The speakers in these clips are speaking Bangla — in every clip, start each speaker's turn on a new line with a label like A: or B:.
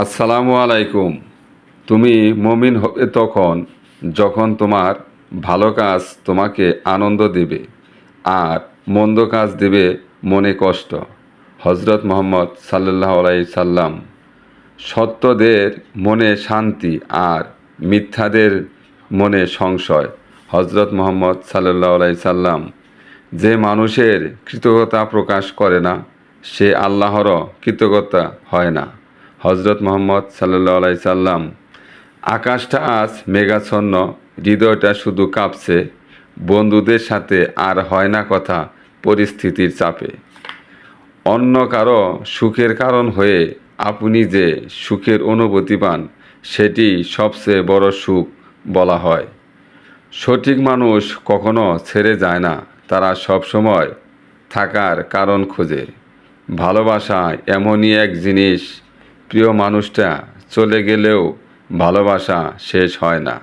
A: আসসালামু আলাইকুম। তুমি মমিন হবে তখন যখন তোমার ভালো কাজ তোমাকে আনন্দ দেবে আর মন্দ কাজ দেবে মনে কষ্ট। হজরত মোহাম্মদ সাল্লাহ আলাই সাল্লাম সত্যদের মনে শান্তি আর মিথ্যাদের মনে সংশয়। হজরত মোহাম্মদ সাল্লাহ আলাই সাল্লাম যে মানুষের কৃতজ্ঞতা প্রকাশ করে না, সে আল্লাহরও কৃতজ্ঞতা হয় না। হজরত মোহাম্মদ সাল্লাহ আলাই সাল্লাম, আকাশটা আজ মেঘাচ্ছন্ন, হৃদয়টা শুধু কাঁপছে, বন্ধুদের সাথে আর হয় না কথা, পরিস্থিতির চাপে। অন্য কারও সুখের কারণ হয়ে আপনি যে সুখের অনুভূতি পান, সেটি সবচেয়ে বড় সুখ বলা হয়। সঠিক মানুষ কখনো ছেড়ে যায় না, তারা সবসময় থাকার কারণ খোঁজে। ভালোবাসা এমনই এক জিনিস প্রিয় মানুষটা, চলে গেলেও ভালোবাসা শেষ হয় না।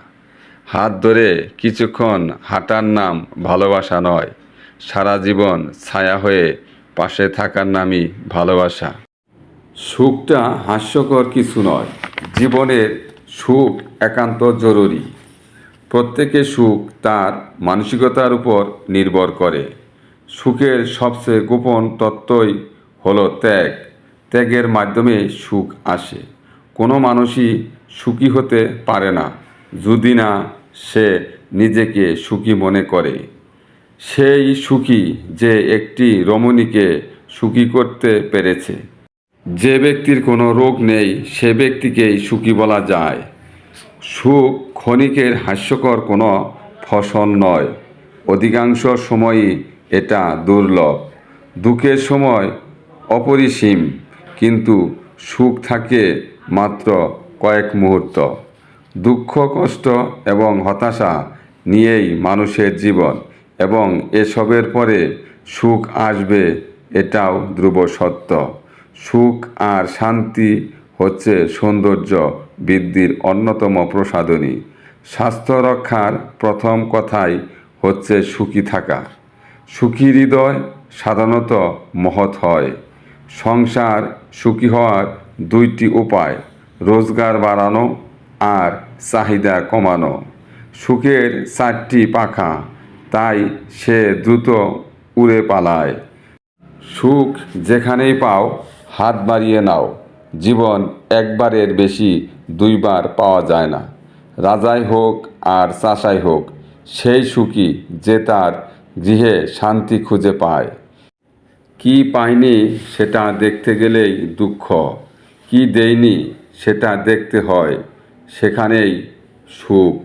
A: হাত ধরে কিছুক্ষণ হাঁটার নাম ভালোবাসা নয়। সারা জীবন ছায়া হয়ে পাশে থাকার নামই ভালোবাসা। সুখটা হাস্যকর কিছু নয়। জীবনের সুখ একান্ত জরুরি। প্রত্যেকের সুখ তার মানসিকতার উপর নির্ভর করে। সুখের সবচেয়ে গোপন তত্ত্বই হলো ত্যাগ। ত্যাগের মাধ্যমে সুখ আসে। কোনো মানুষই সুখী হতে পারে না, যদি না সে নিজেকে সুখী মনে করে। সেই সুখী যে একটি রমণীকে সুখী করতে পেরেছে। যে ব্যক্তির কোনো রোগ নেই, সে ব্যক্তিকেই সুখী বলা যায়। সুখ ক্ষণিকের হাস্যকর কোনো ফসল নয়। অধিকাংশ সময়ই এটা দুর্লভ। দুঃখের সময় অপরিসীম। কিন্তু সুখ থাকে মাত্র কয়েক মুহূর্ত। দুঃখ, কষ্ট এবং হতাশা নিয়েই মানুষের জীবন এবং এসবের পরে সুখ আসবে এটাও ধ্রুব সত্য। সুখ আর শান্তি হচ্ছে সৌন্দর্য বৃদ্ধির অন্যতম প্রসাধনী। স্বাস্থ্য রক্ষার প্রথম কথাই হচ্ছে সুখী থাকা। সুখী হৃদয় সাধারণত মহৎ হয়। সংসার সুখী হওয়ার দুইটি উপায়, রোজগার বাড়ানো আর চাহিদা কমানো। সুখের চারটি পাখা, তাই সে দ্রুত উড়ে পালায়। সুখ যেখানেই পাও, হাত বাড়িয়ে নাও। জীবন একবারের বেশি দুইবার পাওয়া যায় না। রাজাই হোক আর চাষাই হোক, সেই সুখী যে তার গৃহে শান্তি খুঁজে পায়। কি পাইনি সেটা দেখতে গেলেই দুঃখ। কি দেইনি সেটা দেখতে হয় সেখানেই সুখ।